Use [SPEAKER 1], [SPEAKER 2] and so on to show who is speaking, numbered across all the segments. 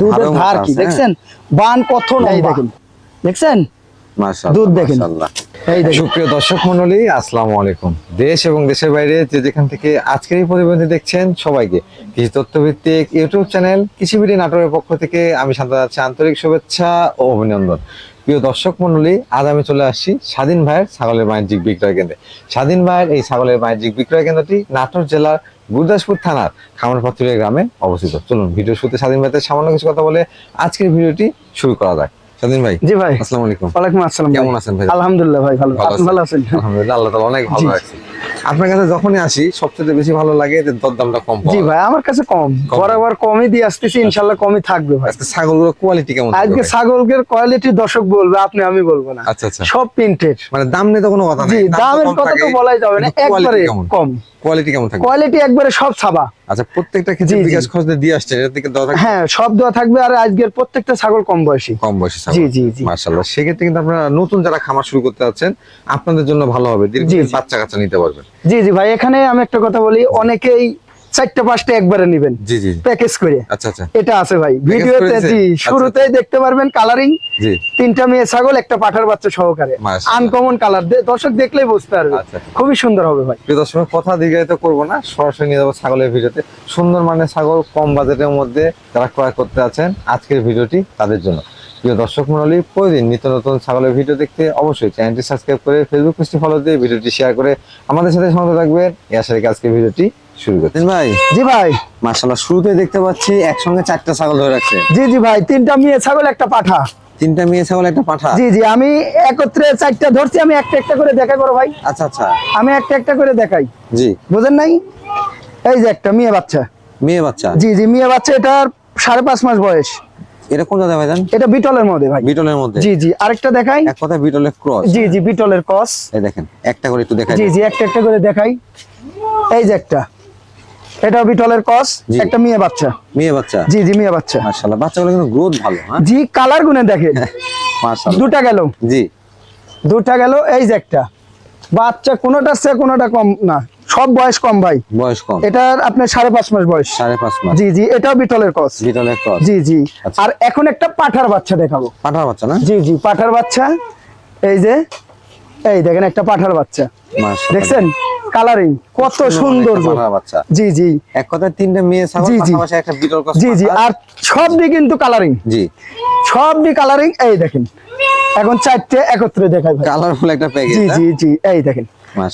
[SPEAKER 1] দুধের ধার কি? দেখছেন? বান কত দেখুন। দেখছেন? দুধ দেখেন।
[SPEAKER 2] সুপ্রিয় দর্শক মন্ডলী আসসালামু আলাইকুম। দেশ এবং দেশের বাইরে যে যেখান থেকে আজকের এই প্রতিবেদন দেখছেন সবাইকে কৃষি তথ্যভিত্তিক ইউটিউব চ্যানেল কৃষিবিড়ি নাটোরের পক্ষ থেকে আমি শান্ত আন্তরিক শুভেচ্ছা ও অভিনন্দন। প্রিয় দর্শক মন্ডলী, আজ আমি চলে আসছি স্বাধীন ভাইয়ের ছাগলের বাণিজ্যিক বিক্রয় কেন্দ্রে। স্বাধীন ভাইয়ের এই ছাগলের বাণিজ্যিক বিক্রয় কেন্দ্রটি নাটোর জেলার গুরদাসপুর থানার খামারপাথুরিয়া গ্রামে অবস্থিত। চলুন ভিডিও শুরুতে স্বাধীন ভাইয়ের সামান্য কিছু কথা বলে আজকের ভিডিওটি শুরু করা যাক। স্বাধীন ভাই
[SPEAKER 1] জি ভাই।
[SPEAKER 2] আসসালামু আলাইকুম।
[SPEAKER 1] ওয়ালাইকুম আসসালাম
[SPEAKER 2] কেমন আছেন ভাই?
[SPEAKER 1] আলহামদুলিল্লাহ ভাই ভালো। আপনি ভালো আছেন?
[SPEAKER 2] আলহামদুলিল্লাহ আল্লাহ তাআলা অনেক ভালো
[SPEAKER 1] জি।
[SPEAKER 2] আপনার কাছে যখনই আসি সবচেয়ে বেশি ভালো লাগে যে দরদামটা কম
[SPEAKER 1] জি ভাই আমার কাছে কম। বরাবর কমই দিয়ে আসতেছি ইনশাল্লাহ কমই থাকবে ভাই।
[SPEAKER 2] আজকে কোয়ালিটি কেমন
[SPEAKER 1] আজকে? ছাগলের কোয়ালিটি দর্শক বলবে আপনি আমি বলব না।
[SPEAKER 2] আচ্ছা আচ্ছা।
[SPEAKER 1] সব প্রিন্টেড
[SPEAKER 2] মানে দাম নিয়ে তো কোনো কথা নেই।
[SPEAKER 1] দামের কথা তো বলাই যাবে না। একবারে কম।
[SPEAKER 2] কোয়ালিটি কেমন থাকবে?
[SPEAKER 1] কোয়ালিটি একবারে সব ছাবা।
[SPEAKER 2] আচ্ছা প্রত্যেকটা ক্ষেত্রে। বিকাশ খরচ দিয়ে আসছে এটা থেকে দেওয়া থাকবে?
[SPEAKER 1] হ্যাঁ সব দেওয়া থাকবে আর আজকের প্রত্যেকটা ছাগল কম বয়সী।
[SPEAKER 2] কম বয়সী ছাগল।
[SPEAKER 1] জি, জি, জি।
[SPEAKER 2] মাশাআল্লাহ। সেক্ষেত্রে কিন্তু আপনারা নতুন যারা খামার শুরু করতে যাচ্ছেন আপনাদের জন্য ভালো হবে। দীর্ঘদিন। বাচ্চা কাচ্চা নিতে পারবেন।
[SPEAKER 1] জি জি ভাই এখানে আমি একটা কথা বলি অনেকেই চারটা পাঁচটা একবারে নিবেন।
[SPEAKER 2] জি জি।
[SPEAKER 1] প্যাকেজ করে।
[SPEAKER 2] আচ্ছা আচ্ছা।
[SPEAKER 1] এটা আছে ভাই। ভিডিওতে? জি
[SPEAKER 2] আচ্ছা,
[SPEAKER 1] শুরুতেই দেখতে পারবেন কালারিং
[SPEAKER 2] জি।
[SPEAKER 1] তিনটা মেয়ে ছাগল একটা পাঠার বাচ্চা সহকারে। আনকমন কালার দর্শক দেখলেই বুঝতে পারবে। খুবই সুন্দর হবে ভাই।
[SPEAKER 2] প্রিয় দর্শক কথা দীর্ঘায়িত করব না। সরাসরি নিয়ে যাব ছাগলের ভিডিওতে। সুন্দর মানের ছাগল কম বাজেটের মধ্যে যারা ক্রয় করতে আছেন আজকের ভিডিওটি তাদের জন্য। প্রিয় দর্শক মন্ডলী প্রতিদিন নিত্য নতুন ছাগলের ভিডিও দেখতে অবশ্যই চ্যানেলটি সাবস্ক্রাইব করে ফেসবুক পেজটি ফলো দিয়ে ভিডিওটি শেয়ার করে আমাদের সাথে সঙ্গে থাকবেন। এই আশা রেখে আজকের ভিডিওটি শুরু করতেন ভাই।
[SPEAKER 1] জি ভাই।
[SPEAKER 2] মাশাল্লাহ শুরুতে দেখতে পাচ্ছি একসঙ্গে চারটা ছাগল ধরে রাখছে।
[SPEAKER 1] জি জি ভাই তিনটা মেয়ে ছাগল একটা পাঠা।
[SPEAKER 2] তিনটা মেয়ে ছাগল একটা পাঠা?
[SPEAKER 1] জি জি আমি একত্রে চারটা ধরছি আমি একটা একটা করে দেখাই করো ভাই।
[SPEAKER 2] আচ্ছা আচ্ছা।
[SPEAKER 1] আমি একটা একটা করে দেখাই।
[SPEAKER 2] জি।
[SPEAKER 1] বুঝেন নাই? এই যে একটা মেয়ে বাচ্চা।
[SPEAKER 2] মেয়ে বাচ্চা?
[SPEAKER 1] জি জি মেয়ে বাচ্চা এটার সাড়ে পাঁচ মাস বয়স।
[SPEAKER 2] এটা কোন জায়গায় ভাইজান?
[SPEAKER 1] এটা বিটলের মধ্যে ভাই।
[SPEAKER 2] বিটলের মধ্যে?
[SPEAKER 1] জি জি আরেকটা দেখাই।
[SPEAKER 2] এক কথা বিটলের ক্রস।
[SPEAKER 1] জি জি বিটলের কস
[SPEAKER 2] এই দেখেন একটা করে একটু দেখাই
[SPEAKER 1] জি জি একটা একটা করে দেখাই। এই যে একটা। এটা বিটলের কস একটা মেয়ে বাচ্চা।
[SPEAKER 2] মেয়ে বাচ্চা?
[SPEAKER 1] জি জি মেয়ে বাচ্চা।
[SPEAKER 2] মাশাআল্লাহ বাচ্চাগুলো কিন্তু গ্রোথ ভালো হ্যাঁ?
[SPEAKER 1] জি কালার গুনে দেখেন
[SPEAKER 2] মাশাআল্লাহ।
[SPEAKER 1] দুটা গেল।
[SPEAKER 2] জি।
[SPEAKER 1] দুটা গেল এই যে একটা। বাচ্চা কোনোটার চেয়ে কোনোটা কম না। সব বয়স কম ভাই।
[SPEAKER 2] বয়স কম।
[SPEAKER 1] এটার আপনার সাড়ে পাঁচ মাস বয়স।
[SPEAKER 2] সাড়ে পাঁচ মাস।
[SPEAKER 1] জি জি এটাও বিটলের কস।
[SPEAKER 2] বিটলের ক্রস
[SPEAKER 1] জি জি।
[SPEAKER 2] আচ্ছা।
[SPEAKER 1] আর এখন একটা পাঠার বাচ্চা দেখাবো।
[SPEAKER 2] পাঠার বাচ্চা না?
[SPEAKER 1] জি জি পাঠার বাচ্চা। এই যে এই দেখেন একটা পাঠার বাচ্চা।
[SPEAKER 2] মাশাআল্লাহ।
[SPEAKER 1] দেখছেন? কালারিং কত সুন্দর জি জি।
[SPEAKER 2] এক কথায় তিনটা মেয়ে
[SPEAKER 1] জি, জি।
[SPEAKER 2] একটা বিটল
[SPEAKER 1] জি জি। আর সবই কিন্তু কালারিং
[SPEAKER 2] জি।
[SPEAKER 1] সবই কালারিং এই দেখেন। এখন চারটে একত্রে দেখাই ভাই।
[SPEAKER 2] কালারফুল একটা প্যাকেজ
[SPEAKER 1] জি জি জি এই দেখেন।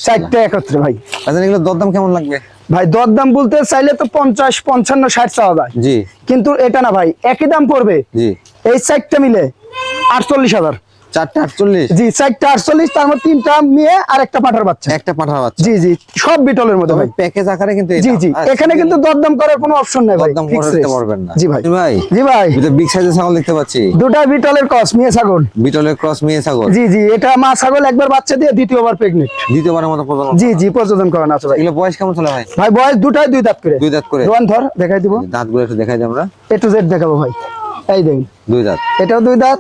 [SPEAKER 1] চারটে একত্রে ভাই।
[SPEAKER 2] আচ্ছা এগুলো দরদাম কেমন লাগবে?
[SPEAKER 1] ভাই দরদাম বলতে চাইলে তো পঞ্চাশ পঞ্চান্ন ষাট চাওয়া যায়।
[SPEAKER 2] জি।
[SPEAKER 1] কিন্তু এটা না ভাই একই দাম পড়বে।
[SPEAKER 2] জি।
[SPEAKER 1] এই চারটা মিলে আটচল্লিশ হাজার।
[SPEAKER 2] চারটে আটচল্লিশ।
[SPEAKER 1] জি চারটা আটচল্লিশ তার মধ্যে তিনটা মেয়ে আর একটা পাঠার বাচ্চা।
[SPEAKER 2] একটা পাঠার বাচ্চা।
[SPEAKER 1] জি জি সব বিটলের মধ্যে ভাই।
[SPEAKER 2] প্যাকেজ আকারে কিন্তু
[SPEAKER 1] জি
[SPEAKER 2] এটা।
[SPEAKER 1] জি এখানে কিন্তু দরদাম করার কোনো অপশন নাই ভাই
[SPEAKER 2] দরদাম করতে পারবেন না।
[SPEAKER 1] জি ভাই
[SPEAKER 2] ভাই।
[SPEAKER 1] জি ভাই।
[SPEAKER 2] এটা বিগ সাইজের ছাগল দেখতে পাচ্ছি।
[SPEAKER 1] দুটা বিটলের কস মেয়ে ছাগল।
[SPEAKER 2] বিটলের ক্রস মেয়ে ছাগল।
[SPEAKER 1] জি জি এটা মা ছাগল একবার বাচ্চা দিয়ে দ্বিতীয়বার
[SPEAKER 2] দ্বিতীয়বারের মতো প্রজনন
[SPEAKER 1] জি জি প্রযোজন করানো আছে ভাই।
[SPEAKER 2] এগুলো বয়স কেমন চলে ভাই?
[SPEAKER 1] ভাই বয়স দুটাই দুই দাঁত করে।
[SPEAKER 2] দুই দাঁত করে।
[SPEAKER 1] দোয়ান ধর দেখাই দিব।
[SPEAKER 2] দাঁতগুলো একটু দেখাই দিই আমরা।
[SPEAKER 1] এ টু জেড দেখাবো ভাই। এই দেখুন।
[SPEAKER 2] দুই দাঁত।
[SPEAKER 1] এটাও দুই দাঁত।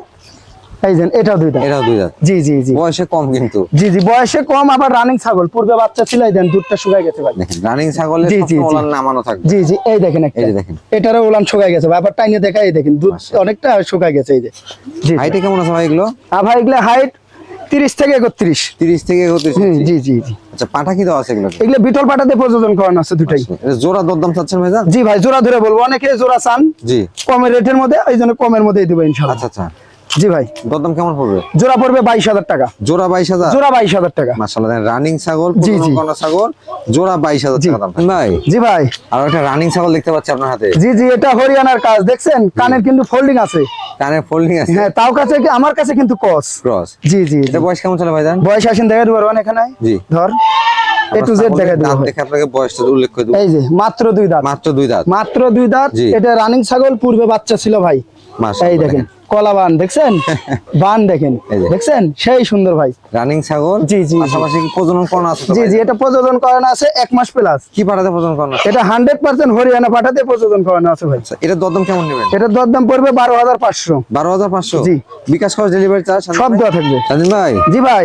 [SPEAKER 1] এই দেন এটাও দুই দাঁত
[SPEAKER 2] এটাও দুই দাঁত
[SPEAKER 1] জি জি জি।
[SPEAKER 2] বয়সে কম কিন্তু।
[SPEAKER 1] জি জি বয়সে কম আবার রানিং ছাগল। পূর্বে বাচ্চা ছিল এই দেন দুধটা শুকাই গেছে ভাই।
[SPEAKER 2] দেখেন রানিং ছাগলের
[SPEAKER 1] জি, জি,
[SPEAKER 2] ওলান নামানো থাকবে।
[SPEAKER 1] জি জি এই দেখেন
[SPEAKER 2] এই যে দেখেন।
[SPEAKER 1] এটারও উলান শুকাই গেছে ভাই আবার টাইনে দেখা এই দেখেন দুধ অনেকটা শুকাই গেছে এই যে। জি
[SPEAKER 2] হাইটে কেমন আছে ভাই এগুলো?
[SPEAKER 1] আর ভাই এগুলো হাইট তিরিশ থেকে একত্রিশ।
[SPEAKER 2] তিরিশ থেকে একত্রিশ
[SPEAKER 1] হুম,
[SPEAKER 2] ইঞ্চি।
[SPEAKER 1] জি জি জি।
[SPEAKER 2] আচ্ছা পাঠা কি দেওয়া আছে এগুলো
[SPEAKER 1] এগুলো বিটল পাটাতে প্রযোজন করানো আছে দুটাই।
[SPEAKER 2] এটা জোড়া দরদাম চাচ্ছেন
[SPEAKER 1] জি ভাই জোড়া ধরে বলব অনেকে জোড়া চান
[SPEAKER 2] জি।
[SPEAKER 1] কমের রেটের মধ্যে কমের মধ্যেই দেবো ইনশাল্লাহ
[SPEAKER 2] আচ্ছা আচ্ছা।
[SPEAKER 1] জি ভাই।
[SPEAKER 2] দরদাম কেমন পড়বে?
[SPEAKER 1] জোড়া পড়বে বাইশ হাজার টাকা।
[SPEAKER 2] জোড়া বাইশ হাজার?
[SPEAKER 1] জোড়া বাইশ হাজার টাকা।
[SPEAKER 2] মাসাল্লাহ রানিং ছাগল
[SPEAKER 1] জি, জি।
[SPEAKER 2] ছাগল জোড়া বাইশ হাজার। টাকা দাম ভাই।
[SPEAKER 1] জি ভাই।
[SPEAKER 2] আর একটা রানিং ছাগল দেখতে পাচ্ছি আপনার হাতে।
[SPEAKER 1] জি জি এটা হরিয়ানার কাজ দেখছেন? কানের কিন্তু ফোল্ডিং আছে।
[SPEAKER 2] কানে ফোল্ডিং আছে?
[SPEAKER 1] হ্যাঁ তাও কাছে আমার কাছে কিন্তু কস
[SPEAKER 2] ক্রস
[SPEAKER 1] জি জি।
[SPEAKER 2] এটা বয়স কেমন চলে ভাইজান
[SPEAKER 1] বয়স আসেন দেখা দেবো এখানে।
[SPEAKER 2] জি।
[SPEAKER 1] ধর। এ টু জেড দেখা
[SPEAKER 2] দাঁত দেখে আপনাকে বয়সটা উল্লেখ করে দেবো।
[SPEAKER 1] এই যে মাত্র দুই দাঁত।
[SPEAKER 2] মাত্র দুই দাঁত।
[SPEAKER 1] মাত্র দুই দাঁত। এটা রানিং ছাগল পূর্বে বাচ্চা ছিল ভাই। এই দেখেন। কলা বান দেখছেন? বান দেখেন। দেখছেন? সেই সুন্দর ভাই।
[SPEAKER 2] রানিং ছাগল?
[SPEAKER 1] জি, জি।
[SPEAKER 2] পাশাপাশি প্রজনন আছে
[SPEAKER 1] জি জি এটা প্রযোজন করানো আছে এক মাস প্লাস
[SPEAKER 2] কি পাঠাতে প্রজনন আছে?
[SPEAKER 1] এটা হান্ড্রেড পার্সেন্ট হরিয়ানা পাঠাতে প্রযোজন করানো আছে ভাই।
[SPEAKER 2] আচ্ছা এটা দরদাম কেমন নেবেন?
[SPEAKER 1] এটার দরদাম পড়বে বারো হাজার পাঁচশো।
[SPEAKER 2] বারো হাজার পাঁচশো?
[SPEAKER 1] জি।
[SPEAKER 2] বিকাশ খরচ ডেলিভারি চার্জ
[SPEAKER 1] সব দেওয়া থাকবে।
[SPEAKER 2] ভাই?
[SPEAKER 1] জি ভাই।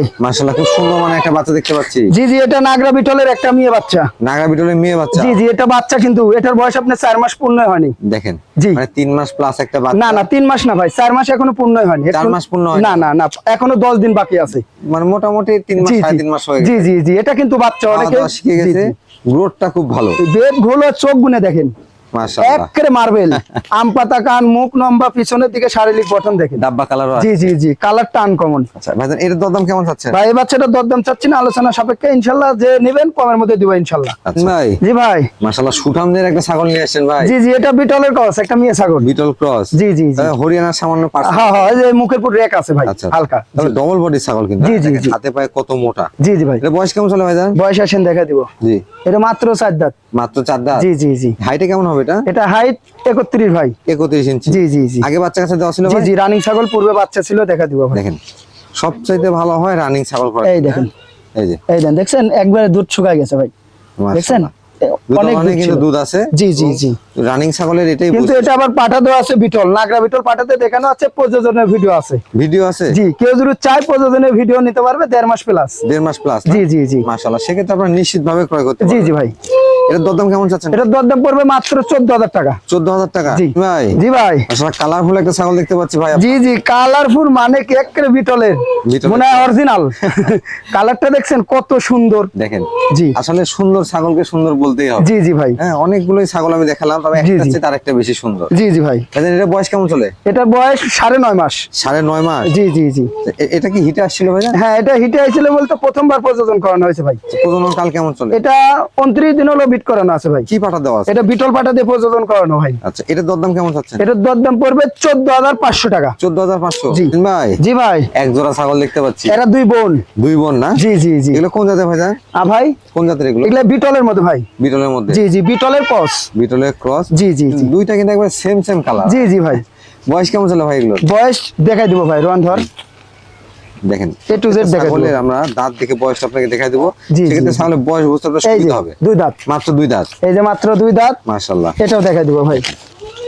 [SPEAKER 2] খুব সুন্দর মানে একটা বাচ্চা দেখতে পাচ্ছি।
[SPEAKER 1] জি জি এটা নাগরা বিটলের একটা মেয়ে বাচ্চা।
[SPEAKER 2] নাগরা বিটলের মেয়ে বাচ্চা?
[SPEAKER 1] জি জি এটা বাচ্চা কিন্তু এটার বয়স আপনার চার মাস পূর্ণ হয়নি
[SPEAKER 2] দেখেন
[SPEAKER 1] জি।
[SPEAKER 2] মানে তিন মাস প্লাস একটা বাচ্চা।
[SPEAKER 1] না না তিন মাস না ভাই চার মাস এখনও পূর্ণ হয়নি।
[SPEAKER 2] চার মাস পূর্ণ?
[SPEAKER 1] না না না এখনও দশ দিন বাকি আছে।
[SPEAKER 2] মানে মোটামুটি তিন মাস সাড়ে তিন মাস হয়ে
[SPEAKER 1] জি জি জি এটা কিন্তু বাচ্চা অনেক
[SPEAKER 2] শিখে গেছে। গ্রোথটা খুব ভালো।
[SPEAKER 1] বেদগুলো চোখ গুনে দেখেন। একেবারে মার্বেল। আম পাতা কান মুখ লম্বা পিছনের দিকে শারীরিক গঠন দেখেন
[SPEAKER 2] ডাব্বা কালার
[SPEAKER 1] জি জি জি কালারটা আনকমন
[SPEAKER 2] আচ্ছা ভাইজান এর দরদাম কেমন চাচ্ছেন
[SPEAKER 1] ভাই এই বাচ্চাটার দরদাম চাচ্ছি না আলোচনা সাপেক্ষে। ইনশাল্লাহ যে নেবেন কমের মধ্যে দিব ইনশাল্লাহ
[SPEAKER 2] আচ্ছা। ভাই।
[SPEAKER 1] জি ভাই।
[SPEAKER 2] মাশাআল্লাহ সুঠামদের একটা ছাগল নিয়ে আসছেন ভাই।
[SPEAKER 1] জি জি এটা বিটলের কস একটা মেয়ে ছাগল।
[SPEAKER 2] বিটল ক্রস
[SPEAKER 1] জি জি জি।
[SPEAKER 2] হরিয়ানার সামান্য পার্সেন্ট
[SPEAKER 1] হ্যাঁ হ্যাঁ এই যে মুখের উপর রেক আছে ভাই
[SPEAKER 2] আচ্ছা
[SPEAKER 1] হালকা।
[SPEAKER 2] তাহলে ডবল বডি ছাগল কিন্তু
[SPEAKER 1] জি,
[SPEAKER 2] হ্যাঁ?
[SPEAKER 1] জি,
[SPEAKER 2] হাতে পায়ে কত মোটা।
[SPEAKER 1] জি জি ভাই।
[SPEAKER 2] এটা বয়স কেমন চলে
[SPEAKER 1] বয়স আসেন দেখা দিব।
[SPEAKER 2] জি।
[SPEAKER 1] এটা মাত্র চার দাঁত।
[SPEAKER 2] মাত্র চার দাঁত?
[SPEAKER 1] জি জি জি।
[SPEAKER 2] হাইটে কেমন হবে? এটা?
[SPEAKER 1] এটা হাইট একত্রিশ ভাই।
[SPEAKER 2] একত্রিশ ইঞ্চি।
[SPEAKER 1] জি জি জি।
[SPEAKER 2] আগে বাচ্চা কাছে দেওয়া ছিল
[SPEAKER 1] জি? জি রানিং ছাগল পূর্বে বাচ্চা ছিল দেখা দিব ভাই।
[SPEAKER 2] দেখেন সবচাইতে ভালো হয় রানিং ছাগল করা।
[SPEAKER 1] এই দেখেন।
[SPEAKER 2] এই যে।
[SPEAKER 1] এই দেন দেখছেন? একবারে দুধ শুকায় গেছে ভাই। দেখছেন? অনেক
[SPEAKER 2] কিন্তু দুধ আছে।
[SPEAKER 1] জি জি জি।
[SPEAKER 2] রানিং ছাগলের এটাই
[SPEAKER 1] কিন্তু এটা আবার পাঠা দেওয়া আছে বিটল। নাগরা বিটল পাঠাতে দেখানো আছে প্রযোজনের ভিডিও আছে।
[SPEAKER 2] ভিডিও আছে?
[SPEAKER 1] জি কেউ যদি চায় প্রযোজনের ভিডিও নিতে পারবে দেড় মাস প্লাস
[SPEAKER 2] দেড় মাস প্লাস
[SPEAKER 1] জি জি জি।
[SPEAKER 2] মাশাআল্লাহ সেক্ষেত্রে আপনারা নিশ্চিত ভাবে ক্রয় করতে
[SPEAKER 1] জি জি ভাই।
[SPEAKER 2] এটার দরদাম কেমন চাচ্ছেন?
[SPEAKER 1] এটার দরদাম পড়বে মাত্র চোদ্দ হাজার টাকা।
[SPEAKER 2] চোদ্দ হাজার টাকা?
[SPEAKER 1] জি।
[SPEAKER 2] ভাই
[SPEAKER 1] জি ভাই।
[SPEAKER 2] আসলে কালারফুল একটা ছাগল দেখতে পাচ্ছি ভাই
[SPEAKER 1] জি জি কালারফুল মানে কি একেবারে বিটলের?
[SPEAKER 2] বিটলের।
[SPEAKER 1] মনে হয় অরিজিনাল কালারটা দেখছেন কত সুন্দর।
[SPEAKER 2] দেখেন
[SPEAKER 1] জি।
[SPEAKER 2] আসলে সুন্দর ছাগলকে সুন্দর বলতেই হবে।
[SPEAKER 1] জি জি ভাই।
[SPEAKER 2] হ্যাঁ অনেকগুলোই ছাগল আমি দেখালাম তবে একটা। তার একটা বেশি সুন্দর।
[SPEAKER 1] জি জি ভাই।
[SPEAKER 2] এটার বয়স কেমন চলে?
[SPEAKER 1] এটার বয়স সাড়ে নয় মাস।
[SPEAKER 2] সাড়ে নয় মাস?
[SPEAKER 1] জি জি জি।
[SPEAKER 2] এটা কি হিটে আসছিল ভাইজান
[SPEAKER 1] হ্যাঁ এটা হিটে আসছিল বলতে প্রথমবার প্রযোজন করানো হয়েছে ভাই।
[SPEAKER 2] প্রজনন কাল কেমন চলে?
[SPEAKER 1] এটা উনত্রিশ দিন হলো বিট করানো আছে ভাই।
[SPEAKER 2] কি পাঠা দেওয়া আছে?
[SPEAKER 1] এটা বিটল পাটা দিয়ে প্রযোজন করানো ভাই।
[SPEAKER 2] আচ্ছা এটার দরদাম কেমন চাচ্ছেন?
[SPEAKER 1] এটার দরদাম পড়বে চোদ্দ হাজার পাঁচশো টাকা।
[SPEAKER 2] চোদ্দ হাজার পাঁচশো?
[SPEAKER 1] জি।
[SPEAKER 2] ভাই?
[SPEAKER 1] জি ভাই।
[SPEAKER 2] এক জোড়া ছাগল দেখতে পাচ্ছি।
[SPEAKER 1] এরা দুই বোন।
[SPEAKER 2] দুই বোন না?
[SPEAKER 1] জি জি জি।
[SPEAKER 2] এগুলো কোন জাতের ভাইজান
[SPEAKER 1] আ ভাই?
[SPEAKER 2] কোন জাতের এগুলো?
[SPEAKER 1] এগুলা বিটলের মধ্যে ভাই।
[SPEAKER 2] বিটলের মধ্যে?
[SPEAKER 1] জি জি বিটলের কস
[SPEAKER 2] বিটলের ক্রস?
[SPEAKER 1] জি জি জি।
[SPEAKER 2] দুইটা কিন্তু একবার সেম সেম কালার
[SPEAKER 1] জি জি ভাই।
[SPEAKER 2] বয়স কেমন চলে ভাই এগুলো
[SPEAKER 1] বয়স দেখাই দিব ভাই রোহান ধর।
[SPEAKER 2] দেখেন।
[SPEAKER 1] To Z দেখাই
[SPEAKER 2] ছাগলের
[SPEAKER 1] দেবো।
[SPEAKER 2] আমরা দাঁত দেখে বয়সটা আপনাকে দেখাই দেবো। সেক্ষেত্রে। ছাগলের বয়স বুঝতে সুবিধা হবে।
[SPEAKER 1] দুই দাঁত।
[SPEAKER 2] মাত্র দুই দাঁত।
[SPEAKER 1] এই যে মাত্র দুই দাঁত।
[SPEAKER 2] মাশাল্লাহ
[SPEAKER 1] এটাও দেখাই দিব ভাই।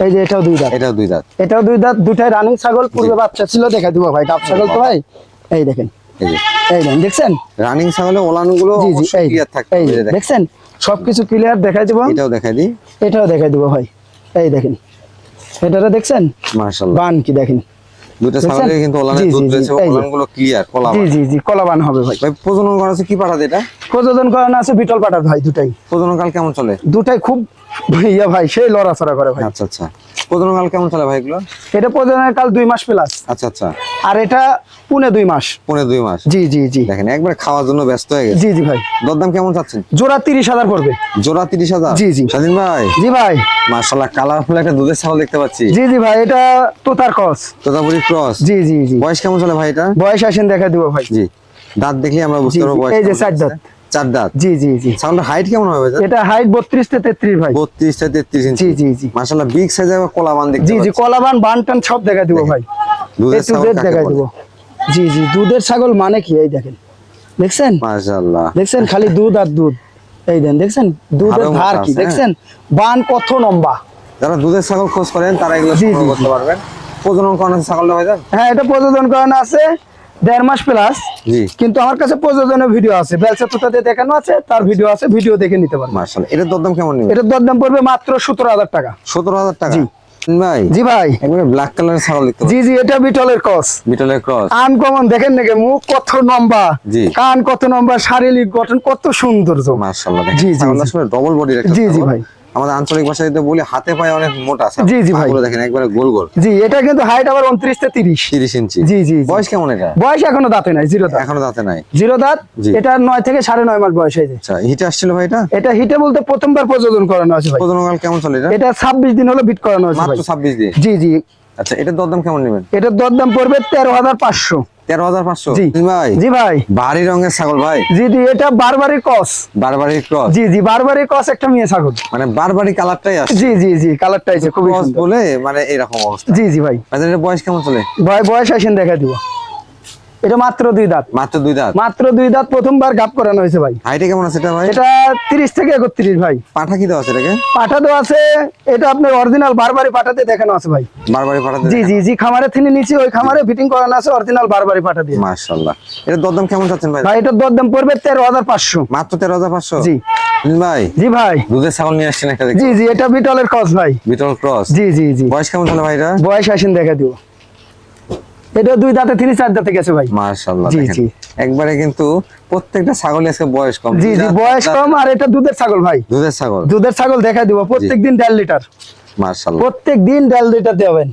[SPEAKER 1] এই যে এটাও দুই দাঁত।
[SPEAKER 2] এটাও দুই দাঁত।
[SPEAKER 1] এটাও দুই দাঁত। দুটাই রানিং ছাগল। পূর্বে বাচ্চা ছিল দেখাই দিব ভাই। গাব ছাগল তো ভাই। এই দেখেন।
[SPEAKER 2] এই যে।
[SPEAKER 1] এই দেখেন দেখছেন?
[SPEAKER 2] রানিং ছাগলের ওলানগুলো ক্লিয়ার থাকতে
[SPEAKER 1] এই। দেখছেন? সবকিছু ক্লিয়ার দেখাই দিব।
[SPEAKER 2] এটাও দেখাই দিই।
[SPEAKER 1] এটাও দেখাই দিব ভাই। এই দেখেন। এটারে দেখছেন?
[SPEAKER 2] মাশাল্লাহ
[SPEAKER 1] বান কি দেখেন? দেখছেন?
[SPEAKER 2] ছাগলের কিন্তু
[SPEAKER 1] জি,
[SPEAKER 2] দুধ রয়েছে ওলানগুলো ক্লিয়ার কলা
[SPEAKER 1] জি জি জি কলাবান হবে ভাই।
[SPEAKER 2] ভাই প্রজনন করা আছে কি পাঠাতে এটা?
[SPEAKER 1] প্রজনন করা আছে বিটল পাঠাতে ভাই দুটাই।
[SPEAKER 2] প্রজনন কাল কেমন চলে?
[SPEAKER 1] দুটাই খুব ভাইয়া ভাই সেই লড়াচড়া করে ভাই।
[SPEAKER 2] আচ্ছা আচ্ছা। প্রজনন কাল কেমন চলে ভাই এগুলো?
[SPEAKER 1] এটা প্রযোজনের কাল দুই মাস প্লাস
[SPEAKER 2] আচ্ছা আচ্ছা।
[SPEAKER 1] আর এটা পুনে দুই মাস।
[SPEAKER 2] দুই মাস।
[SPEAKER 1] জি জি জি।
[SPEAKER 2] দেখেন একবার খাওয়ার জন্য ব্যস্ত হয়ে গেছে।
[SPEAKER 1] জি জি ভাই।
[SPEAKER 2] দরদাম কেমন চাচ্ছেন?
[SPEAKER 1] জোড়া তিরিশ হাজার পড়বে।
[SPEAKER 2] জোড়া তিরিশ হাজার?
[SPEAKER 1] জি, জি।
[SPEAKER 2] স্বাধীন ভাই?
[SPEAKER 1] জি ভাই।
[SPEAKER 2] মার্শাল্লাহ কালারফুল একটা দুধের ছাগল দেখতে পাচ্ছি।
[SPEAKER 1] জি জি ভাই এটা তোতার কস
[SPEAKER 2] তোতাপুরি ক্রস
[SPEAKER 1] জি জি জি।
[SPEAKER 2] বয়স কেমন চলে ভাই এটা?
[SPEAKER 1] বয়স আসেন দেখা দিব ভাই।
[SPEAKER 2] জি। দাঁত দেখলে আমরা বুঝতে পারব
[SPEAKER 1] এই যে চার দাঁত।
[SPEAKER 2] চার দাঁত।
[SPEAKER 1] জি জি জি।
[SPEAKER 2] ছাগলটার হাইট কেমন হবে
[SPEAKER 1] এটা হাইট বত্রিশ থেকে তেত্রিশ ভাই।
[SPEAKER 2] বত্রিশ থেকে তেত্রিশ ইঞ্চি
[SPEAKER 1] জি জি জি।
[SPEAKER 2] বিগ সাইজের কলা দেখতে
[SPEAKER 1] জি জি কলাবান সব দেখা দিব ভাই।
[SPEAKER 2] দুধের ছাগল বলে?
[SPEAKER 1] দিব। জি জি দুধের ছাগল মানে কি? এই দেখেন। দেখছেন?
[SPEAKER 2] মাশাআল্লাহ।
[SPEAKER 1] দেখছেন? খালি দুধ আর দুধ। এই দেন দেখছেন? দুধের ধার কি? দেখছেন? বান কত লম্বা।
[SPEAKER 2] যারা দুধের ছাগল খোঁজ করেন তারা এগুলো করতে পারবেন। প্রজনন করানো ছাগলটা ভাই যান
[SPEAKER 1] হ্যাঁ এটা প্রজনন করানো আছে। দেড় মাস প্লাস কিন্তু আমার কাছে প্রযোজনের ভিডিও আছে। বেলসা তুতাতে দেখানো আছে তার ভিডিও আছে ভিডিও দেখে নিতে পারবেন।
[SPEAKER 2] এটার দরদাম কেমন নেবে
[SPEAKER 1] এটার দরদাম পড়বে মাত্র টাকা। জি।
[SPEAKER 2] ভাই
[SPEAKER 1] জি ভাই।
[SPEAKER 2] একবারে ব্ল্যাক কালারের ছাগল দেখতে
[SPEAKER 1] জি জি এটা বিটলের
[SPEAKER 2] বিটলের ক্রস
[SPEAKER 1] আনকমন দেখেন নাকি মুখ কত লম্বা। কান কত লম্বা শারীরিক গঠন কত সুন্দর
[SPEAKER 2] মার্শাল্লাহ
[SPEAKER 1] জি, জি।
[SPEAKER 2] ডবল বডির একটা
[SPEAKER 1] জি, জি, ভাই।
[SPEAKER 2] আমাদের আঞ্চলিক ভাষায় যদি বলি হাতে পায়ে অনেক মোটা।
[SPEAKER 1] জি, জি, ভাই।
[SPEAKER 2] দেখেন একবারে গোল গোল।
[SPEAKER 1] জি এটা কিন্তু হাইট আবার উনত্রিশ থেকে তিরিশ।
[SPEAKER 2] তিরিশ ইঞ্চি।
[SPEAKER 1] জি, জি।
[SPEAKER 2] বয়স কেমন এটা?
[SPEAKER 1] বয়স এখনও দাঁতে নাই জিরো দাঁত।
[SPEAKER 2] এখনও দাঁতে নাই।
[SPEAKER 1] জিরো দাঁত এটা নয় থেকে সাড়ে নয় মাস বয়স হয়েছে।
[SPEAKER 2] আচ্ছা হিটে আসছিল ভাই এটা?
[SPEAKER 1] এটা হিটে বলতে প্রথমবার প্রযোজন করানো আছে ভাই।
[SPEAKER 2] প্রজনন কাল কেমন চলে এটা?
[SPEAKER 1] এটা ছাব্বিশ দিন হলো বিট করানো
[SPEAKER 2] মাত্র ছাব্বিশ দিন?
[SPEAKER 1] জি জি।
[SPEAKER 2] আচ্ছা এটার দরদাম কেমন নেবেন?
[SPEAKER 1] এটার দরদাম পড়বে তেরো হাজার পাঁচশো।
[SPEAKER 2] তেরো হাজার পাঁচশো। ভাই।
[SPEAKER 1] জি ভাই।
[SPEAKER 2] বাড়ি রঙের ছাগল ভাই।
[SPEAKER 1] জি জি এটা বারবারি কস।
[SPEAKER 2] বারবারি ক্রস
[SPEAKER 1] জি জি বারবারি কস একটা মেয়ে ছাগল।
[SPEAKER 2] মানে বারবারি কালারটাই আছে
[SPEAKER 1] জি জি জি কালারটাই আছে খুবই
[SPEAKER 2] বলে মানে এরকম অবস্থা।
[SPEAKER 1] জি জি ভাই।
[SPEAKER 2] আচ্ছা বয়স কেমন চলে?
[SPEAKER 1] ভাই বয়স আসেন দেখা দিব। এটা মাত্র দুই দাঁত।
[SPEAKER 2] মাত্র দুই দাঁত?
[SPEAKER 1] মাত্র দুই দাঁত প্রথমবার গাপ করানো হয়েছে ভাই।
[SPEAKER 2] হাইটে কেমন আছে এটা ভাই?
[SPEAKER 1] এটা তিরিশ থেকে একত্রিশ ভাই।
[SPEAKER 2] পাঠা কি দেওয়া আছে এটাকে?
[SPEAKER 1] পাঠা তো আছে এটা আপনার অরিজিনাল বারবারি পাঠাতে দেখানো আছে ভাই।
[SPEAKER 2] বারবারি পাঠাতে
[SPEAKER 1] জি জি জি খামারে থেকে নিচে ওই খামারে ফিটিং করানো আছে অরিজিনাল বারবারি পাঠা দিয়ে।
[SPEAKER 2] মাশাল্লাহ এটা দরদাম কেমন চাচ্ছেন ভাই?
[SPEAKER 1] ভাই দরদাম পড়বে তেরো হাজার পাঁচশো।
[SPEAKER 2] মাত্র তেরো হাজার পাঁচশো?
[SPEAKER 1] জি।
[SPEAKER 2] ভাই।
[SPEAKER 1] জি ভাই।
[SPEAKER 2] দুধের ছাগল নিয়ে আসছেন একটা
[SPEAKER 1] জি জি এটা বিটলের কস ভাই।
[SPEAKER 2] বিটল ক্রস
[SPEAKER 1] জি জি জি।
[SPEAKER 2] বয়স কেমন চলে ভাই
[SPEAKER 1] বয়স আসেন দেখা দিব। এটা দুই দাঁতে তিনি চার দাঁতে গেছে ভাই।
[SPEAKER 2] মাশাল্লাহ
[SPEAKER 1] জি, জি।
[SPEAKER 2] একবারে কিন্তু প্রত্যেকটা ছাগলই আজকে বয়স কম।
[SPEAKER 1] জি জি বয়স কম আর এটা দুধের ছাগল ভাই।
[SPEAKER 2] দুধের ছাগল।
[SPEAKER 1] দুধের ছাগল দেখা দিব প্রত্যেক দিন দেড় লিটার।
[SPEAKER 2] মাশাল্লাহ
[SPEAKER 1] প্রত্যেক দিন দেড় লিটার দেবেন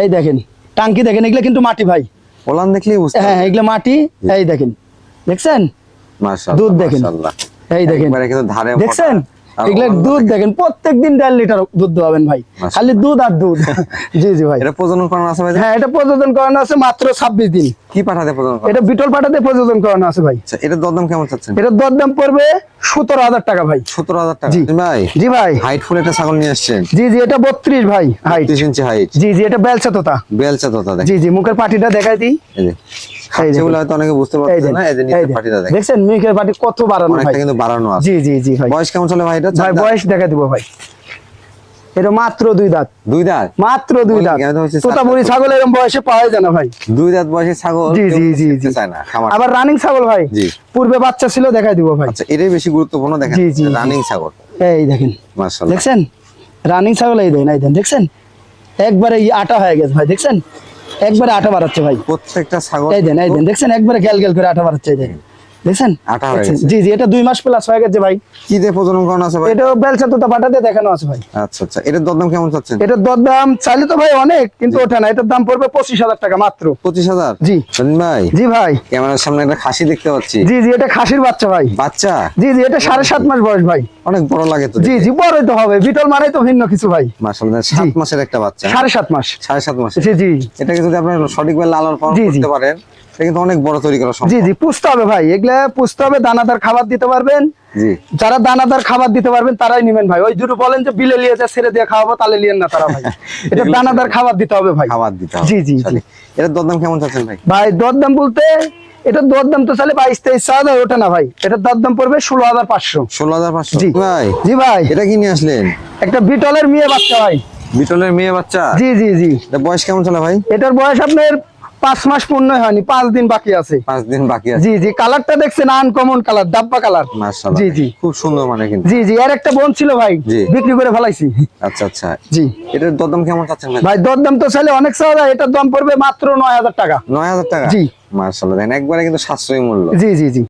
[SPEAKER 1] এই দেখেন টাঙ্কি দেখেন এগুলো কিন্তু মাটি ভাই।
[SPEAKER 2] ওলান দেখলেই বুঝতে
[SPEAKER 1] হ্যাঁ এগুলো মাটি এই দেখেন। দেখছেন?
[SPEAKER 2] মাশাল্লাহ
[SPEAKER 1] দুধ দেখেন।
[SPEAKER 2] মাশাল্লাহ
[SPEAKER 1] এই দেখেন।
[SPEAKER 2] একবারে কিন্তু ধারে
[SPEAKER 1] দেখছেন? এগুলো দুধ দেখেন প্রত্যেক দিন দেড় লিটার দুধ দেওয়াবেন ভাই। খালি দুধ আর দুধ। জি জি ভাই।
[SPEAKER 2] এটা প্রজনন করানো আছে ভাই?
[SPEAKER 1] হ্যাঁ এটা প্রযোজন করানো আছে মাত্র ছাব্বিশ দিন।
[SPEAKER 2] কি পাঠাতে প্রজনন
[SPEAKER 1] এটা বিটল পাটাতে প্রযোজন করানো আছে ভাই।
[SPEAKER 2] আচ্ছা এটা দরদাম কেমন চাচ্ছেন?
[SPEAKER 1] এটার দরদাম পড়বে সতেরো হাজার টাকা ভাই।
[SPEAKER 2] সতেরো হাজার টাকা।
[SPEAKER 1] জি।
[SPEAKER 2] ভাই
[SPEAKER 1] জি ভাই।
[SPEAKER 2] হাইট ফুল একটা ছাগল নিয়ে আসছেন।
[SPEAKER 1] জি জি এটা বত্রিশ ভাই হাইট।
[SPEAKER 2] ইঞ্চি হাইট।
[SPEAKER 1] জি জি এটা বেলচা তোতা।
[SPEAKER 2] বেলচা তোতা
[SPEAKER 1] জি জি মুখের পাটিটা দেখাই দিই।
[SPEAKER 2] সেগুলো হয়তো অনেকে বুঝতে পারছে না এই যে
[SPEAKER 1] এই
[SPEAKER 2] পাটিটা দেখ
[SPEAKER 1] দেখছেন? মুখের পাটি কত বাড়ানো ভাই।
[SPEAKER 2] কিন্তু বাড়ানো আছে।
[SPEAKER 1] জি জি জি ভাই।
[SPEAKER 2] বয়স কেমন চলে ভাই এটা?
[SPEAKER 1] ভাই বয়স দেখা দিব ভাই। এটা মাত্র দুই দাঁত।
[SPEAKER 2] দুই দাঁত?
[SPEAKER 1] মাত্র দুই দাঁত।
[SPEAKER 2] কেন হচ্ছে সাত
[SPEAKER 1] তোতাপুরি ছাগল এরকম বয়সে পাওয়া যায় না ভাই।
[SPEAKER 2] দুই দাঁত বয়সী ছাগল
[SPEAKER 1] জি, জি, জি, জি।
[SPEAKER 2] চায় না খামার।
[SPEAKER 1] আবার রানিং ছাগল ভাই।
[SPEAKER 2] জি।
[SPEAKER 1] পূর্বে বাচ্চা ছিল দেখাই দিব ভাই।
[SPEAKER 2] আচ্ছা এটাই বেশি গুরুত্বপূর্ণ দেখেন। রানিং ছাগল।
[SPEAKER 1] এই দেখেন।
[SPEAKER 2] মাশাআল্লাহ।
[SPEAKER 1] দেখছেন? রানিং ছাগল এই দেন এই দেন। দেখছেন? একবারে আটা হয়ে গেছে ভাই দেখছেন? একবারে আটা বাড়াচ্ছে ভাই।
[SPEAKER 2] প্রত্যেকটা ছাগল
[SPEAKER 1] এই দেন এই দেন দেখছেন? একবারে গেল গেল করে আটা বাড়াচ্ছে এই দেখেন দেখছেন?
[SPEAKER 2] আটা হয়ে গেছে।
[SPEAKER 1] জি জি এটা দুই মাস প্লাস হয়ে গেছে ভাই।
[SPEAKER 2] কি দিয়ে প্রজনন করানো আছে ভাই?
[SPEAKER 1] এটা বেলচা তোতা পাটাতে দেখানো আছে ভাই।
[SPEAKER 2] আচ্ছা আচ্ছা। এটার দরদাম কেমন চাচ্ছেন?
[SPEAKER 1] এটার দরদাম চাইলে তো ভাই অনেক কিন্তু ওঠে না। এটার দাম পড়বে পঁচিশ হাজার টাকা মাত্র।
[SPEAKER 2] পঁচিশ হাজার?
[SPEAKER 1] জি।
[SPEAKER 2] সন্দীপ ভাই।
[SPEAKER 1] জি ভাই।
[SPEAKER 2] ক্যামেরার সামনে একটা খাসি দেখতে পাচ্ছি।
[SPEAKER 1] জি জি এটা খাসির বাচ্চা ভাই।
[SPEAKER 2] বাচ্চা?
[SPEAKER 1] জি জি এটা সাড়ে সাত মাস বয়স ভাই।
[SPEAKER 2] অনেক বড় লাগে তো
[SPEAKER 1] জি জি বড়ই তো হবে। বিটল মারাই তো ভিন্ন কিছু ভাই।
[SPEAKER 2] মাশাআল্লাহ সাত মাসের একটা বাচ্চা।
[SPEAKER 1] সাড়ে সাত মাস।
[SPEAKER 2] সাড়ে সাত মাস
[SPEAKER 1] জি জি।
[SPEAKER 2] এটাকে যদি আপনার সঠিকভাবে লালন পালন। করতে পারেন এটা কিন্তু অনেক বড় তৈরি করা সম্ভব।
[SPEAKER 1] জি পুষতে হবে ভাই। এগুলা পুষতে হবে দানাদার খাবার দিতে পারবেন।
[SPEAKER 2] জি।
[SPEAKER 1] যারা দানাদার খাবার দিতে পারবেন তারাই নিবেন ভাই। ওই দুটো বলেন যে বিলে লিয়ে যা ছেড়ে দিয়ে খাওয়াবো তাহলে লিয়েন না তারা ভাই। এটা দানাদার খাবার দিতে হবে ভাই।
[SPEAKER 2] খাবার দিতে হবে।
[SPEAKER 1] জি, জি, জি।
[SPEAKER 2] সঠিক। এটার দরদাম কেমন চাচ্ছেন ভাই?
[SPEAKER 1] ভাই দরদাম বলতে এটা দরদাম তো বাইশ তেইশ হাজার ওঠে না ভাই। এটা দরদাম পড়বে ষোলো হাজার পাঁচশো।
[SPEAKER 2] ষোলো হাজার পাঁচশো?
[SPEAKER 1] জি।
[SPEAKER 2] ভাই
[SPEAKER 1] জি ভাই।
[SPEAKER 2] এটা কি নিয়ে আসলেন?
[SPEAKER 1] একটা বিটলের মেয়ে বাচ্চা ভাই।
[SPEAKER 2] বিটলের মেয়ে বাচ্চা?
[SPEAKER 1] জি জি জি।
[SPEAKER 2] বয়স কেমন চলে ভাই?
[SPEAKER 1] এটার বয়স আপনার পাঁচ মাস পূর্ণ হয়নি পাঁচ দিন বাকি আছে।
[SPEAKER 2] পাঁচ দিন বাকি আছে।
[SPEAKER 1] জি জি কালারটা দেখছেন আনকমন কালার ডাব্বা কালার। জি জি।
[SPEAKER 2] খুব সুন্দর মানে কিন্তু।
[SPEAKER 1] জি জি আর একটা বোন ছিল ভাই। বিক্রি করে ফেলাইছি।
[SPEAKER 2] আচ্ছা আচ্ছা।
[SPEAKER 1] জি।
[SPEAKER 2] এটার দরদাম কেমন চাচ্ছেন ভাই?
[SPEAKER 1] ভাই দরদাম তো চাইলে অনেক চাওয়া এটার দাম পড়বে মাত্র নয় হাজার টাকা।
[SPEAKER 2] নয় হাজার টাকা?
[SPEAKER 1] জি।
[SPEAKER 2] মার্শাল্লাহ দেখেন একবারে কিন্তু সাশ্রয়ী মূল্য।
[SPEAKER 1] জি জি জি।